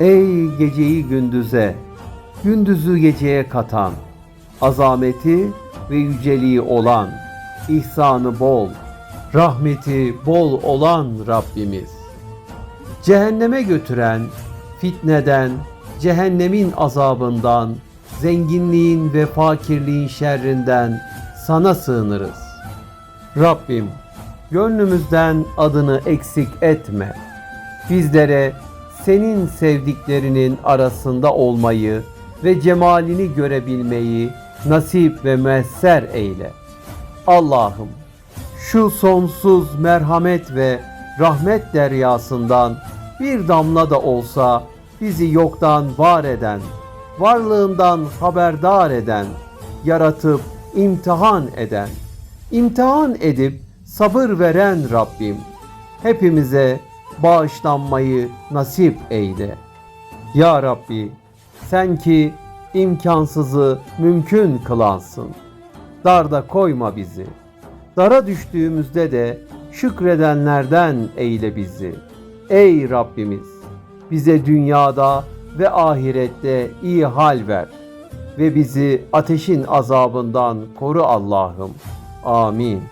Ey geceyi gündüze, gündüzü geceye katan, azameti ve yüceliği olan, ihsanı bol, rahmeti bol olan Rabbimiz. Cehenneme götüren, fitneden, cehennemin azabından, zenginliğin ve fakirliğin şerrinden sana sığınırız. Rabbim, gönlümüzden adını eksik etme. Bizlere senin sevdiklerinin arasında olmayı ve cemalini görebilmeyi nasip ve müesser eyle. Allah'ım, şu sonsuz merhamet ve rahmet deryasından bir damla da olsa bizi yoktan var eden, varlığından haberdar eden, yaratıp imtihan eden, imtihan edip sabır veren Rabbim, hepimize bağışlanmayı nasip eyle. Ya Rabbi, sen ki imkansızı mümkün kılansın. Darda koyma bizi. Dara düştüğümüzde de şükredenlerden eyle bizi. Ey Rabbimiz, bize dünyada ve ahirette iyi hal ver ve bizi ateşin azabından koru Allah'ım. Amin.